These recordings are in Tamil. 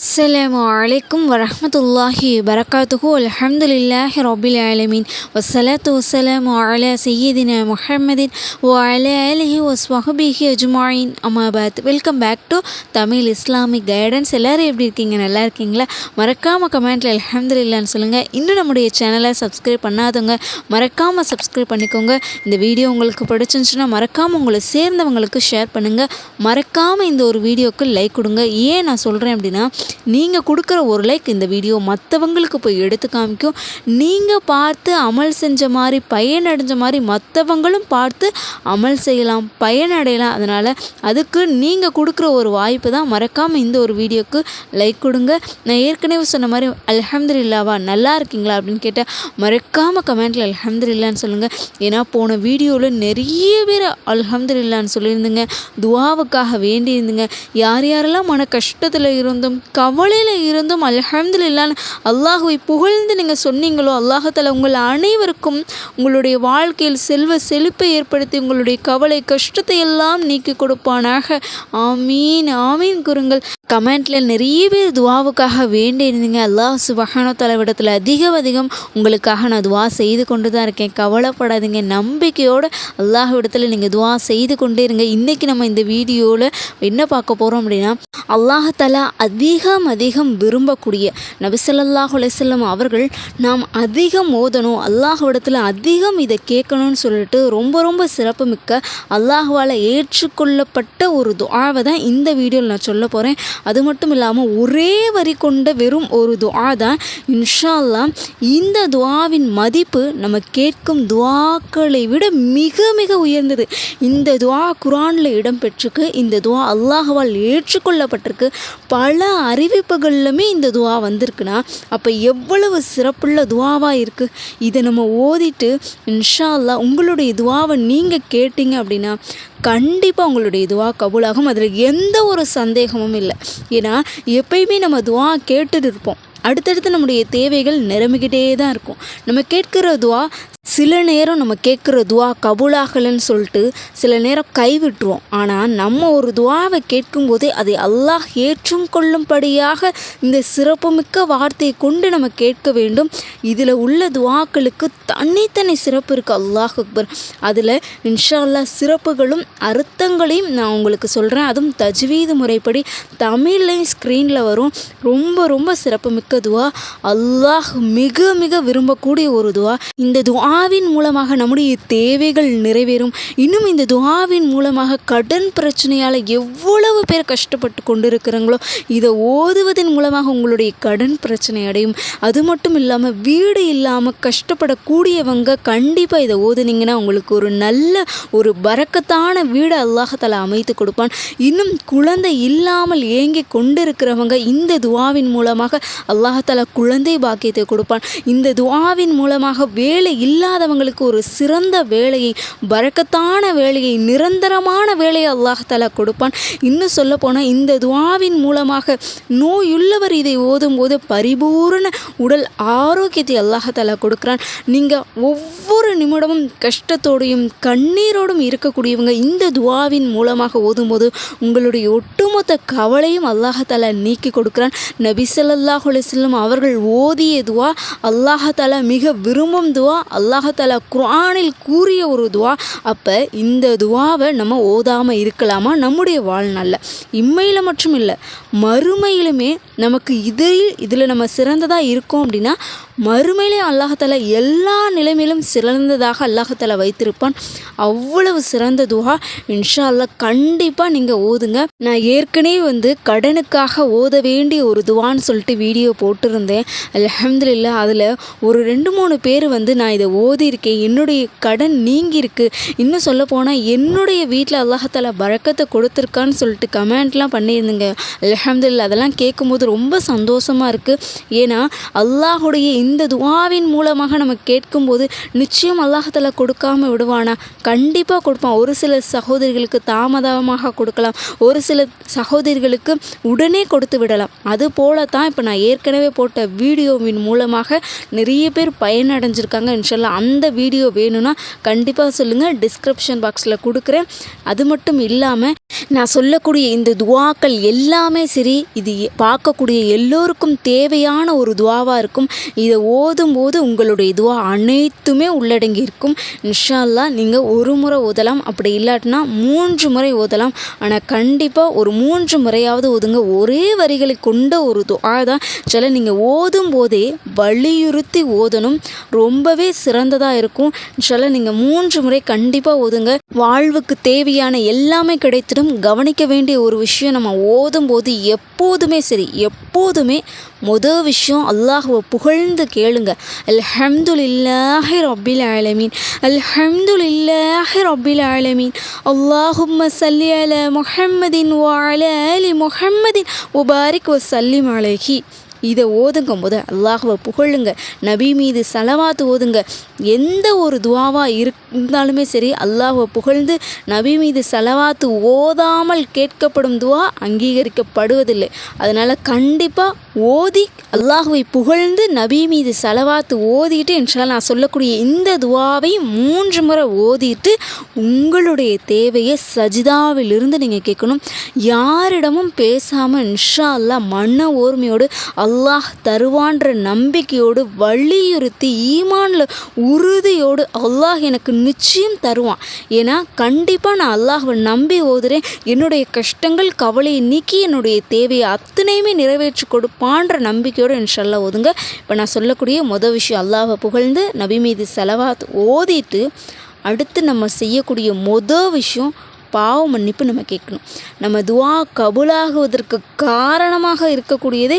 السلام عليكم ورحمة الله وبركاته الحمد لله رب العالمين والصلاة والسلام على سيدنا محمد وعلى آله وصحبه أجمعين أما بعد welcome back to Tamil Islamic guidance எல்லோரும் எப்படி இருக்கீங்க நல்லா இருக்கீங்களா மறக்காமல் கமெண்ட்டில் அல்ஹம்துலில்லான்னு சொல்லுங்கள் இன்னும் நம்முடைய சேனலை சப்ஸ்கிரைப் பண்ணாதவங்க மறக்காமல் சப்ஸ்கிரைப் பண்ணிக்கோங்க இந்த வீடியோ உங்களுக்கு பிடிச்சிருந்துச்சுன்னா மறக்காமல் உங்களை சேர்ந்தவங்களுக்கு ஷேர் பண்ணுங்கள் மறக்காமல் இந்த ஒரு வீடியோக்கு லைக் கொடுங்க ஏன் நான் சொல்கிறேன் அப்படின்னா நீங்கள் கொடுக்குற ஒரு லைக் இந்த வீடியோ மற்றவங்களுக்கு போய் எடுத்து காமிக்கும். நீங்கள் பார்த்து அமல் செஞ்ச மாதிரி பயனடைஞ்ச மாதிரி மற்றவங்களும் பார்த்து அமல் செய்யலாம் பயனடையலாம் அதனால் அதுக்கு நீங்கள் கொடுக்குற ஒரு வாய்ப்பு தான். மறக்காமல் இந்த ஒரு வீடியோக்கு லைக் கொடுங்க. நான் ஏற்கனவே சொன்ன மாதிரி அலமதுல்லாவா நல்லா இருக்கீங்களா? அப்படின்னு கேட்டால் மறக்காமல் கமெண்ட்டில் அலமதுல்லான்னு சொல்லுங்கள் ஏன்னா போன வீடியோவில் நிறைய பேர் அலமதுல்லான்னு சொல்லியிருந்தீங்க. துவாவுக்காக வேண்டியிருந்தீங்க. யார் யாரெல்லாம் மன கஷ்டத்தில் இருந்தும் கவலையில் இருந்தும் அல்ஹம்துலில்லான்னு அல்லாஹுவை புகழ்ந்து நீங்கள் சொன்னீங்களோ அல்லாஹால உங்கள் அனைவருக்கும் உங்களுடைய வாழ்க்கையில் செல்வ செழிப்பை ஏற்படுத்தி உங்களுடைய கவலை கஷ்டத்தை எல்லாம் நீக்கி கொடுப்பானாக. ஆமீன் ஆமீன் குருங்கள் கமெண்ட்டில் நிறைய பேர் துவாவுக்காக வேண்டி இருந்தீங்க. அல்லாஹ் சுபஹான தலைவிடத்தில் அதிகம் அதிகம் உங்களுக்காக நான் துவா செய்து கொண்டு தான் இருக்கேன். கவலைப்படாதீங்க. நம்பிக்கையோடு அல்லாஹ்விடத்தில் நீங்கள் துவா செய்து கொண்டே இருங்க. இன்றைக்கி நம்ம இந்த வீடியோவில் என்ன பார்க்க போகிறோம் அப்படின்னா அல்லாஹாலா அதிகம் அதிகம் விரும்பக்கூடிய நபிசல்லாஹு அலையம் அவர்கள் நாம் அதிகம் ஓதணும் அல்லாஹ்விடத்தில் அதிகம் இதை கேட்கணும்னு சொல்லிட்டு ரொம்ப ரொம்ப சிறப்புமிக்க அல்லாஹுவால் ஏற்றுக்கொள்ளப்பட்ட ஒரு துவாவை தான் இந்த வீடியோவில் நான் சொல்ல போகிறேன் அது மட்டும் இல்லாமல் ஒரே வரி கொண்ட வெறும் ஒரு துவா தான் இன்ஷா அல்லாஹ் இந்த துவாவின் மதிப்பு நம்ம கேட்கும் துவாக்களை விட மிக மிக உயர்ந்தது. இந்த துவா குரானில் இடம்பெற்றிருக்கு இந்த துவா அல்லாஹ்வால் ஏற்றுக்கொள்ளப்பட்டிருக்கு. பல அறிவிப்புகள்லுமே இந்த துவா வந்திருக்குன்னா அப்போ எவ்வளவு சிறப்புள்ள துவாவாக இருக்குது இதை நம்ம ஓதிட்டு இன்ஷா அல்லாஹ் உங்களுடைய துவாவை நீங்கள் கேட்டீங்க அப்படின்னா கண்டிப்பாக உங்களுடைய துவா கபூலாகும். அதில் எந்த ஒரு சந்தேகமும் இல்லை. ஏன்னா எப்பயுமே நம்ம துவா கேட்டுட்டு இருப்போம். அடுத்தடுத்து நம்முடைய தேவைகள் நிரம்பிக்கிட்டே தான் இருக்கும். நம்ம கேட்கிற துவா சில நேரம் நம்ம கேட்குற துவா கபூலாகலைன்னு சொல்லிட்டு சில நேரம் கைவிட்டுருவோம். ஆனால் நம்ம ஒரு துவாவை கேட்கும்போதே அதை அல்லாஹ் ஏற்றும் கொள்ளும்படியாக இந்த சிறப்புமிக்க வார்த்தையை கொண்டு நம்ம கேட்க வேண்டும். இதில் உள்ள துவாக்களுக்கு தனித்தனி சிறப்பு இருக்குது அல்லாஹ் அக்பர். அதில் இன்ஷா அல்லாஹ் சிறப்புகளும் அர்த்தங்களையும் நான் உங்களுக்கு சொல்கிறேன் அதுவும் தஜ்வீது முறைப்படி தமிழ்லையும் ஸ்க்ரீனில் வரும். ரொம்ப ரொம்ப சிறப்புமிக்க துவா. அல்லாஹ் மிக மிக விரும்பக்கூடிய ஒரு துவா. இந்த துவா துவாவின் மூலமாக நம்முடைய தேவைகள் நிறைவேறும். இன்னும் இந்த துவாவின் மூலமாக கடன் பிரச்சனையால் எவ்வளவு பேர் கஷ்டப்பட்டு கொண்டு இருக்கிறாங்களோ இதை ஓதுவதன் மூலமாக உங்களுடைய கடன் பிரச்சனை அடையும். அது மட்டும் இல்லாமல் வீடு இல்லாமல் கஷ்டப்படக்கூடியவங்க கண்டிப்பாக இதை ஓதுனீங்கன்னா உங்களுக்கு ஒரு நல்ல ஒரு பறக்கத்தான வீடு அல்லாஹால அமைத்து கொடுப்பான். இன்னும் குழந்தை இல்லாமல் ஏங்கி கொண்டிருக்கிறவங்க இந்த துவாவின் மூலமாக அல்லாஹத்தால குழந்தை பாக்கியத்தை கொடுப்பான். இந்த துவாவின் மூலமாக வேலை இல்லை இல்லாதவங்களுக்கு ஒரு சிறந்த வேலையை பறக்கத்தான வேலையை நிரந்தரமான வேலையை அல்லாஹாலா கொடுப்பான். இன்னும் சொல்ல போனால் இந்த துவாவின் மூலமாக நோயுள்ளவர் இதை ஓதும்போது பரிபூர்ண உடல் ஆரோக்கியத்தை அல்லாஹாலா கொடுக்குறான். நீங்கள் ஒவ்வொரு நிமிடமும் கஷ்டத்தோடையும் கண்ணீரோடும் இருக்கக்கூடியவங்க இந்த துவாவின் மூலமாக ஓதும்போது உங்களுடைய ஒட்டுமொத்த கவலையும் அல்லாஹாலா நீக்கி கொடுக்குறான். நபி ஸல்லல்லாஹு அலைஹி அவர்கள் ஓதிய துவா அல்லாஹாலா மிக விரும்பும் துவா அல்லாஹாலா குரானில் கூறிய ஒரு துவா. அப்போ இந்த துவாவை நம்ம ஓதாமல் இருக்கலாமா? நம்முடைய வாழ்நாளில். இம்மையில் மட்டும் இல்லை மறுமையிலுமே நமக்கு இதில் இதில் நம்ம சிறந்ததாக இருக்கோம் அப்படின்னா மறுமையிலே அல்லாஹால எல்லா நிலைமையிலும் சிறந்ததாக அல்லாஹால வைத்திருப்பான். அவ்வளவு சிறந்த துவா. இன்ஷா அல்லா கண்டிப்பாக நீங்கள் ஓதுங்க. நான் ஏற்கனவே வந்து கடனுக்காக ஓத வேண்டிய ஒரு துவான்னு சொல்லிட்டு வீடியோ போட்டிருந்தேன். அலமதுல்லா அதில் ஒரு ரெண்டு மூணு பேர் வந்து நான் இதை ஓதியிருக்கேன் என்னுடைய கடன் நீங்கியிருக்கு. இன்னும் சொல்ல போனால் என்னுடைய வீட்டில் அல்லாஹால பழக்கத்தை கொடுத்துருக்கான்னு சொல்லிட்டு கமெண்ட்லாம் பண்ணியிருந்தேங்க. அலமதுல்லா அதெல்லாம் கேட்கும்போது ரொம்ப சந்தோஷமாக இருக்குது ஏன்னா அல்லாஹுடைய இந்த துவாவின் மூலமாக நம்ம கேட்கும்போது நிச்சயம் அல்லாஹால கொடுக்காம விடுவானா? கண்டிப்பாக கொடுப்பான். ஒரு சில சகோதரிகளுக்கு தாமதமாக கொடுக்கலாம். ஒரு சில சகோதரிகளுக்கு உடனே கொடுத்து விடலாம். அது போல தான் இப்போ நான் ஏற்கனவே போட்ட வீடியோவின் மூலமாக நிறைய பேர் பயனடைஞ்சிருக்காங்க. இன்ஷல்லா அந்த வீடியோ வேணும்னா கண்டிப்பாக சொல்லுங்கள் டிஸ்கிரிப்ஷன் பாக்ஸில் கொடுக்குறேன். அது மட்டும் இல்லாமல் நான் சொல்லக்கூடிய இந்த துவாக்கள் எல்லாமே சரி இது பார்க்கக்கூடிய எல்லோருக்கும் தேவையான ஒரு துவாவாக இருக்கும். இதை ஓதும் போது உங்களுடைய துவா அனைத்துமே உள்ளடங்கி இருக்கும். இன்ஷா அல்லாஹ் நீங்கள் ஒரு முறை ஓதலாம். அப்படி இல்லாட்டினா மூன்று முறை ஓதலாம். ஆனால் கண்டிப்பாக ஒரு மூன்று முறையாவது ஓதுங்க. ஒரே வரிகளை கொண்ட ஒரு துவா தான் சில நீங்கள் ஓதும் போதே வலியுறுத்தி ஓதணும். ரொம்பவே சிறந்ததாக இருக்கும். சில நீங்கள் மூன்று முறை கண்டிப்பாக ஓதுங்க. வாழ்வுக்கு தேவையான எல்லாமே கிடைத்திடும். கவனிக்க வேண்டிய ஒரு விஷயம் நம்ம ஓதும் போது எப்போதுமே சரி எப்போதுமே முதல் விஷயம் அல்லாஹுவை புகழ்ந்து கேளுங்க. அல்ஹம்துலில்லாஹி ரப்பில் ஆலமீன். அல்ஹம்துலில்லாஹி ரப்பில் ஆலமீன். அல்லாஹும்ம சல்லி அல முஹம்மதின் வ அலா முஹம்மதின். உபாரிக் வசல்லிம் அலைஹி. இதை ஓதுங்க முத அல்லாஹுவை புகழுங்க. நபி மீது சலவாத்து ஓதுங்க. எந்த ஒரு துவாவாக இருந்தாலுமே சரி அல்லாஹுவை புகழ்ந்து நபி மீது சலவாத்து ஓதாமல் கேட்கப்படும் துவா அங்கீகரிக்கப்படுவதில்லை. அதனால் கண்டிப்பாக ஓதி அல்லாஹுவை புகழ்ந்து நபி மீது செலவாத்து ஓதிட்டு இன்ஷா நான் சொல்லக்கூடிய இந்த துவாவை மூன்று முறை ஓதிட்டு உங்களுடைய தேவையை சஜிதாவிலிருந்து நீங்கள் கேட்கணும். யாரிடமும் பேசாமல் இன்ஷா அல்லாஹ் மன ஓர்மையோடு அல்லாஹ் தருவான்ற நம்பிக்கையோடு வலியுறுத்தி ஈமானில் உறுதியோடு அல்லாஹ் எனக்கு நிச்சயம் தருவான். ஏன்னா கண்டிப்பாக நான் அல்லாஹ்வை நம்பி ஓதுறேன். என்னுடைய கஷ்டங்கள் கவலையை நீக்கி என்னுடைய தேவையை அத்தனையுமே நிறைவேற்றி கொடுப்பான்ற நம்பிக்கையோடு இன்ஷல்லா ஓதுங்க. இப்போ நான் சொல்லக்கூடிய மொதல் விஷயம் அல்லாஹை புகழ்ந்து நபி மீது செலவாத் ஓதிட்டு அடுத்து நம்ம செய்யக்கூடிய மொதல் விஷயம் பாவ மன்னிப்பு நம்ம கேட்கணும். நம்ம துவா கபுலாகுவதற்கு காரணமாக இருக்கக்கூடியதே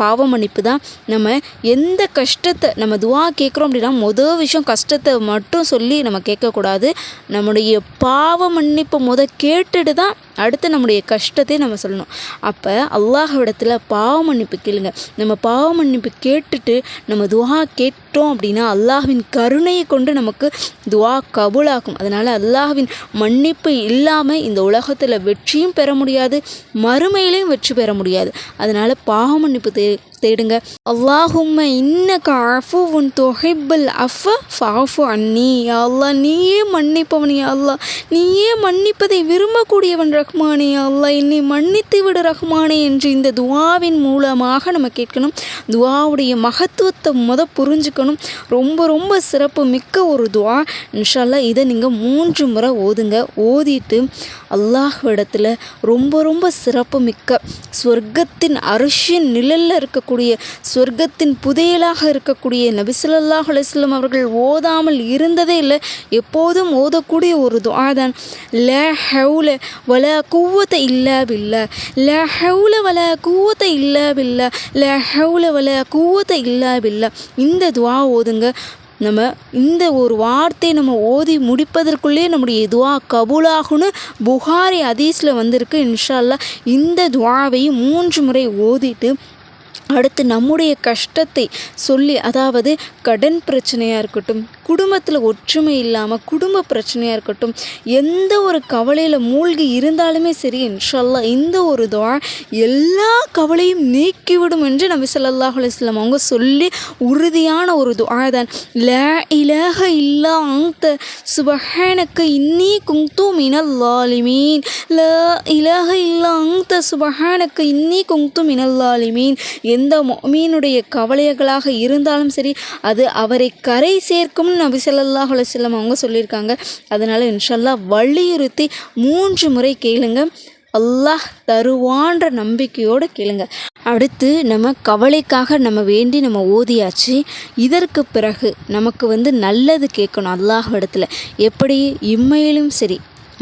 பாவ மன்னிப்பு தான் நம்ம எந்த கஷ்டத்தை நம்ம துவா கேட்குறோம் அப்படின்னா மொதல் விஷயம் கஷ்டத்தை மட்டும் சொல்லி நம்ம கேட்கக்கூடாது. நம்முடைய பாவ மன்னிப்பு முத கேட்டுட்டு தான் அடுத்து நம்முடைய கஷ்டத்தை நம்ம சொல்லணும். அப்போ அல்லாஹ்விடத்தில் பாவ மன்னிப்பு கேளுங்க. நம்ம பாவ மன்னிப்பு கேட்டுட்டு நம்ம துவா கேட்டோம் அப்படின்னா அல்லாஹ்வின் கருணையை கொண்டு நமக்கு துவா கபூலாகும். அதனால் அல்லாஹ்வின் மன்னிப்பு இல்லாமல் இந்த உலகத்தில் வெற்றியும் பெற முடியாது மறுமையிலையும் வெற்றி பெற முடியாது. அதனால் பாவ மன்னிப்பு て தேடுங்க. அல்லாஹும்ம அஃபு உன் தொஹிப்பல் அஃப ஃபாஃபு அண்ணி அல்லா நீயே மன்னிப்பவன் யா அல்லாஹ். நீயே மன்னிப்பதை விரும்பக்கூடியவன் ரஹ்மானே அல்லா என்னை மன்னித்து விடு ரஹ்மானே என்று இந்த துவாவின் மூலமாக நம்ம கேட்கணும். துவாவுடைய மகத்துவத்தை முத புரிஞ்சுக்கணும். ரொம்ப ரொம்ப சிறப்பு மிக்க ஒரு துவா. இன்ஷால்லா இதை நீங்கள் மூன்று முறை ஓதுங்க. ஓதிட்டு அல்லாஹ்விடத்தில் ரொம்ப ரொம்ப சிறப்பு மிக்க சொர்க்கத்தின் அரிசியின் நிழலில் இருக்கக்கூடிய சொர்க்கத்தின் புதையலாக இருக்கக்கூடிய நபிசுல்லாஹ் அலிஸ்லம் அவர்கள் ஓதாமல் இருந்ததே இல்லை. எப்போதும் ஓதக்கூடிய ஒரு துவா தான். ல ஹவுல வல குவத்தை இல்லா பில்லா. ல ஹவுல வல குவத்தை இல்லா பில்லா. ல ஹவுல வல குவத்தை இல்லா பில்லா. இந்த துவா ஓதுங்க. நம்ம இந்த ஒரு வார்த்தை நம்ம ஓதி முடிப்பதற்குள்ளே நம்முடைய துவா கபூலாகுன்னு புகாரி அதீஸில் வந்திருக்கு. இன்ஷா அல்லாஹ் இந்த துவாவையும் மூன்று முறை ஓதிட்டு அடுத்து நம்முடைய கஷ்டத்தை சொல்லி அதாவது கடன் பிரச்சனையாக இருக்கட்டும் குடும்பத்தில் ஒற்றுமை இல்லாமல் குடும்ப பிரச்சனையாக இருக்கட்டும் எந்த ஒரு கவலையில் மூழ்கி இருந்தாலுமே சரி இன்ஷல்லா இந்த ஒரு துவா எல்லா கவலையும் நீக்கிவிடும் என்று நபி ஸல்லல்லாஹு அலைஹி அவங்க சொல்லி உறுதியான ஒரு துவா தான். லா இலாஹ இல்லா அன்த சுபஹானக்கு இன்னி குங்து மினல் லாலிமீன் ல இலாஹ இல்லா அன்த சுபஹானக்கு இன்னி குங்து மினல் லாலிமீன் எந்த மொமீனுடைய கவலைகளாக இருந்தாலும் சரி அது அவரை கரை சேர்க்கும்னு நபி ஸல்லல்லாஹு அவங்க சொல்லியிருக்காங்க. அதனால் இன்ஷல்லா வலியுறுத்தி மூன்று முறை கேளுங்க. அல்லாஹ் தருவான்ற நம்பிக்கையோடு கேளுங்க. அடுத்து நம்ம கவலைக்காக நம்ம வேண்டி நம்ம ஓதியாச்சு. இதற்கு பிறகு நமக்கு வந்து நல்லது கேட்கணும் அல்லாஹ் இடத்துல எப்படி? இம்மையிலும் சரி.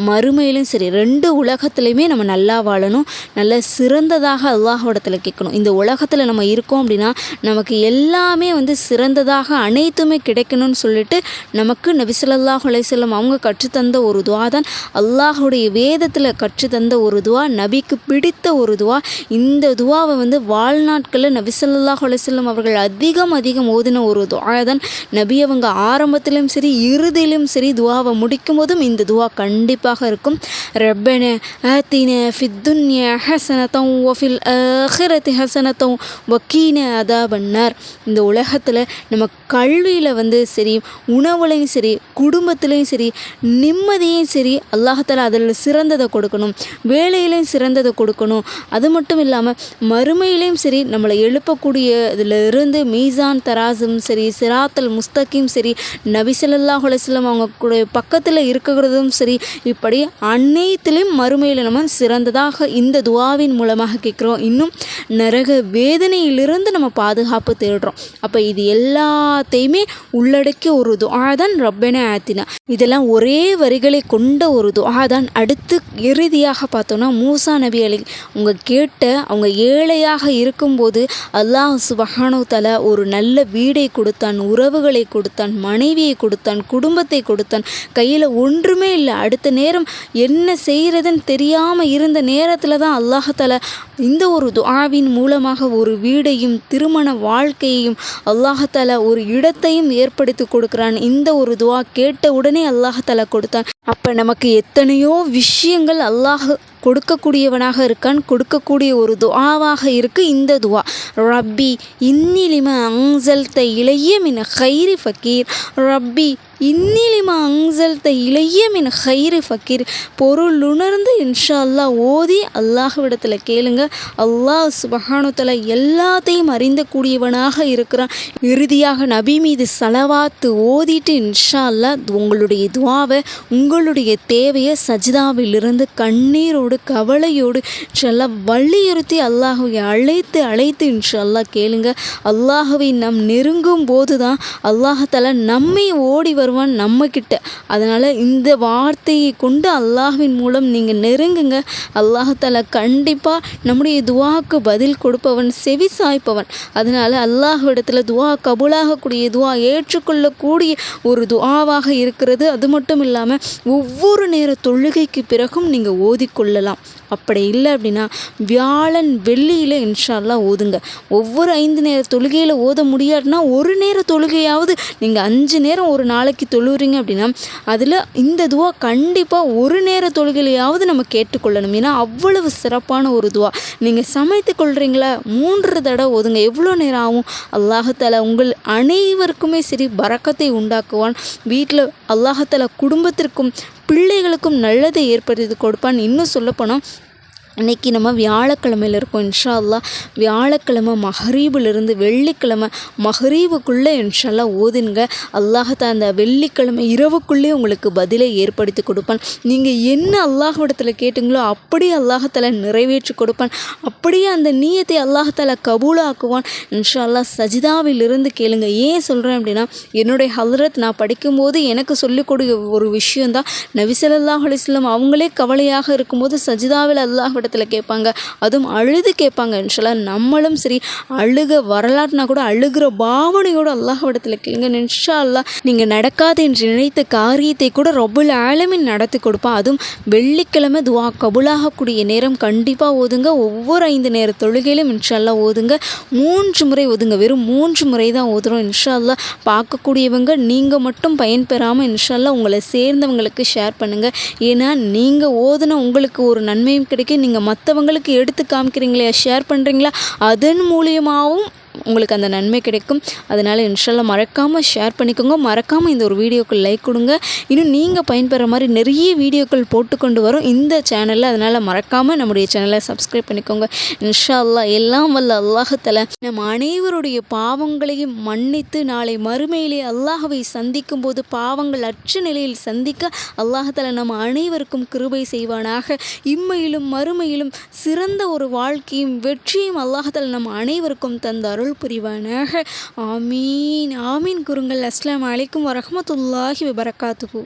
மறுமையிலும் சரி ரெண்டு உலகத்துலையுமே நம்ம நல்லா வாழணும் நல்ல சிறந்ததாக அல்லாஹோடத்தில் கேட்கணும். இந்த உலகத்தில் நம்ம இருக்கோம் அப்படின்னா நமக்கு எல்லாமே வந்து சிறந்ததாக அனைத்துமே கிடைக்கணும்னு சொல்லிட்டு நமக்கு நபிசல்லாஹ் அலையம் அவங்க கற்றுத்தந்த ஒரு துவா தான். அல்லாஹுடைய வேதத்தில் கற்றுத்தந்த ஒரு துவா நபிக்கு பிடித்த ஒரு துவா. இந்த துவாவை வந்து வாழ்நாட்களில் நபிசல்லாஹ் அலையம் அவர்கள் அதிகம் அதிகம் ஓதின ஒரு துவா தான். நபி அவங்க ஆரம்பத்திலும் சரி இறுதியிலும் சரி துவாவை முடிக்கும் போதும் இந்த துவா கண்டிப்பாக குறிப்பாக இருக்கும். ரப்பன ஆத்தின ஃபித்துன்யா ஹசனத்தம் ஒஃபில் ஆஹிரத்தி ஹசனத்தம் வக்கீன அதா பண்ணார் இந்த உலகத்தில் நம்ம கல்வியில் வந்து சரி உணவுலையும் சரி குடும்பத்துலேயும் சரி நிம்மதியும் சரி அல்லாஹால அதில் சிறந்ததை கொடுக்கணும். வேலையிலையும் சிறந்ததை கொடுக்கணும். அது மட்டும் இல்லாமல் மறுமையிலையும் சரி நம்மளை எழுப்பக்கூடிய இதில் இருந்து மீசான் தராசும் சரி சிராத்தல் முஸ்தக்கியும் சரி நபிசல் அல்லாஹ் அவங்க கூட பக்கத்தில் இருக்கிறதும் சரி இப்படி அனைத்திலும் மறுமையில் நம்ம சிறந்ததாக இந்த துவாவின் மூலமாக கேட்குறோம். இன்னும் நரக வேதனையிலிருந்து நம்ம பாதுகாப்பு தேடுறோம். அப்போ இது எல்லாத்தையுமே உள்ளடக்கிய ஒரு துவா தான் ரப்பன ஆத்தினா. இதெல்லாம் ஒரே வரிகளை கொண்ட ஒரு துஆ தான் அடுத்து இறுதியாக பார்த்தோன்னா மூசா நபி அலி அவங்க கேட்ட அவங்க ஏழையாக இருக்கும்போது அல்லாஹ் சுபஹானோ தஆலா ஒரு நல்ல வீடை கொடுத்தான் உறவுகளை கொடுத்தான் மனைவியை கொடுத்தான் குடும்பத்தை கொடுத்தான். கையில் ஒன்றுமே இல்லை. அடுத்த நேரம் என்ன செய்கிறதுன்னு தெரியாமல் இருந்த நேரத்தில் தான் அல்லாஹால இந்த ஒரு துஆவின் மூலமாக ஒரு வீடையும் திருமண வாழ்க்கையையும் அல்லாஹால ஒரு இடத்தையும் ஏற்படுத்தி கொடுக்குறான். இந்த ஒரு துவா கேட்ட உடனே அல்லாஹால கொடுத்தான். அப்போ நமக்கு எத்தனையோ விஷயங்கள் அல்லாஹ் கொடுக்கக்கூடியவனாக இருக்கான் கொடுக்கக்கூடிய ஒரு துவாவாக இருக்குது இந்த துவா ரப்பி இன்னிலிம அங்சல்த இளைய மின் ஹைரி ஃபக்கீர் ரப்பி இன்னிலிம அங்சல்த இளைய மின் ஹைரி ஃபக்கீர் பொருள் உணர்ந்து இன்ஷா அல்லாஹ் ஓதி அல்லாஹ்விடத்தில் கேளுங்க. அல்லாஹ் சுபஹானுத்தல எல்லாத்தையும் அறிந்த கூடியவனாக இருக்கிறான். இறுதியாக நபி மீது செலவாத்து ஓதிட்டு இன்ஷா அல்லா உங்களுடைய துவாவை உங்களுடைய தேவையை சஜிதாவிலிருந்து கண்ணீரோடு கவலையோடு இன்ஷல்லா வலியுறுத்தி அல்லாஹுவை அழைத்து அழைத்து இன்ஷல்லா கேளுங்க. அல்லாஹுவை நம் நெருங்கும் போது தான் அல்லாஹால நம்மை ஓடி வருவான் நம்மக்கிட்ட. அதனால் இந்த வார்த்தையை கொண்டு அல்லாஹின் மூலம் நீங்கள் நெருங்குங்க. அல்லாஹால கண்டிப்பாக நம்முடைய துவாக்கு பதில் கொடுப்பவன் செவி சாய்ப்பவன். அதனால் அல்லாஹ்விடத்தில் துவா கபூலாகக்கூடிய துவா ஏற்றுக்கொள்ளக்கூடிய ஒரு துவாவாக இருக்கிறது. அது மட்டும் இல்லாமல் ஒவ்வொரு நேர தொழுகைக்கு பிறகும் நீங்கள் ஓதிக்கொள்ளலாம். அப்படி இல்லை அப்படின்னா வியாழன் வெள்ளியில் இன்ஷால்லா ஓதுங்க. ஒவ்வொரு ஐந்து நேர தொழுகையில் ஓத முடியாதுன்னா ஒரு நேர தொழுகையாவது நீங்கள் அஞ்சு நேரம் ஒரு நாளைக்கு தொழுகிறீங்க அப்படின்னா அதில் இந்த துவா கண்டிப்பாக ஒரு நேர தொழுகையிலையாவது நம்ம கேட்டுக்கொள்ளணும். ஏன்னா அவ்வளவு சிறப்பான ஒரு துவா. நீங்கள் சமைத்து கொள்கிறீங்களா மூன்று தடவை ஓதுங்க. எவ்வளோ நேரம் ஆகும்? அல்லாஹத்தால உங்கள் அனைவருக்குமே சரி பறக்கத்தை உண்டாக்குவான். வீட்டில் அல்லாஹத்தால குடும்பத்திற்கும் பிள்ளைகளுக்கும் நல்லதை ஏற்படுத்தி கொடுப்பான் இன்னும் சொல்லப்போனால் இன்றைக்கி நம்ம வியாழக்கிழமையில் இருக்கோம் இன்ஷா அல்லாஹ் வியாழக்கிழமை மஹரீபிலிருந்து வெள்ளிக்கிழமை மஹரீபுக்குள்ளே இன்ஷால்லா அல்லாஹ் ஓதுங்க. அல்லாஹத்தை அந்த வெள்ளிக்கிழமை இரவுக்குள்ளே உங்களுக்கு பதிலை ஏற்படுத்தி கொடுப்பான். நீங்கள் என்ன அல்லாஹ்விடத்தில் கேட்டிங்களோ அப்படியே அல்லாஹத்தால நிறைவேற்றி கொடுப்பான். அப்படியே அந்த நீயத்தை அல்லாஹத்தால கபூலாக்குவான். இன்ஷா அல்லாஹ் சஜிதாவிலிருந்து கேளுங்க. ஏன் சொல்கிறேன் அப்படின்னா என்னுடைய ஹல்ரத் நான் படிக்கும்போது எனக்கு சொல்லிக் கொடுக்க ஒரு விஷயந்தான் நபிசல்லாஹ் அலிஸ்லாம் அவங்களே கவலையாக இருக்கும்போது சஜிதாவில் அல்லாஹ் படத்தில் கேட்பாங்க அதுவும் அழுது கேட்பாங்க. இன்ஷால்லா நம்மளும் சரி அழுக வரலாற்றுனா கூட அழுகிற பாவனையோடு அல்லாஹ் இடத்துல கேளுங்க. இன்ஷா நீங்கள் நடக்காது என்று நினைத்த காரியத்தை கூட ரொபுல் ஆலமின் நடத்தி கொடுப்பா. அதுவும் வெள்ளிக்கிழமை துவா கபுலாகக்கூடிய நேரம் கண்டிப்பாக ஓதுங்க. ஒவ்வொரு ஐந்து நேர தொழுகையிலும் இன்ஷால்லா ஓதுங்க. மூன்று முறை ஓதுங்க. வெறும் மூன்று முறை தான் ஓதுறோம். இன்ஷால்லா பார்க்கக்கூடியவங்க நீங்கள் மட்டும் பயன்பெறாமல் இன்ஷால்லா உங்களை சேர்ந்தவங்களுக்கு ஷேர் பண்ணுங்கள் ஏன்னா நீங்கள் ஓதுன உங்களுக்கு ஒரு நன்மையும் கிடைக்கும் நீங்கள் மற்றவங்களுக்கு எடுத்து காமிக்கிறீங்களே ஷேர் பண்ணுறீங்களா அதன் மூலியமாகவும் உங்களுக்கு அந்த நன்மை கிடைக்கும். அதனால் இன்ஷால்லாம் மறக்காமல் ஷேர் பண்ணிக்கோங்க. மறக்காமல் இந்த ஒரு வீடியோக்கு லைக் கொடுங்க. இன்னும் நீங்கள் பயன்பெற மாதிரி நிறைய வீடியோக்கள் போட்டுக்கொண்டு வரும். இந்த சேனலில் அதனால் மறக்காமல் நம்முடைய சேனலை சப்ஸ்கிரைப் பண்ணிக்கோங்க. இன்ஷா அல்லாஹ் எல்லாம் வல்ல அல்லாஹத்தில் நம் அனைவருடைய பாவங்களையும் மன்னித்து நாளை மறுமையிலே அல்லாஹவை சந்திக்கும் போது பாவங்கள் அற்ற நிலையில் சந்திக்க அல்லாஹத்தில் நம்ம அனைவருக்கும் கிருபை செய்வானாக. இம்மையிலும் மறுமையிலும் சிறந்த ஒரு வாழ்க்கையும் வெற்றியும் அல்லாஹத்தில் நம் அனைவருக்கும் தந்தாரும் அருள் புரிவானாக ஆமீன். ஆமீன் குருங்கள். அஸ்லாம் அலைக்கும் வரமத்துல்லாஹி வபரகாத்துஹு.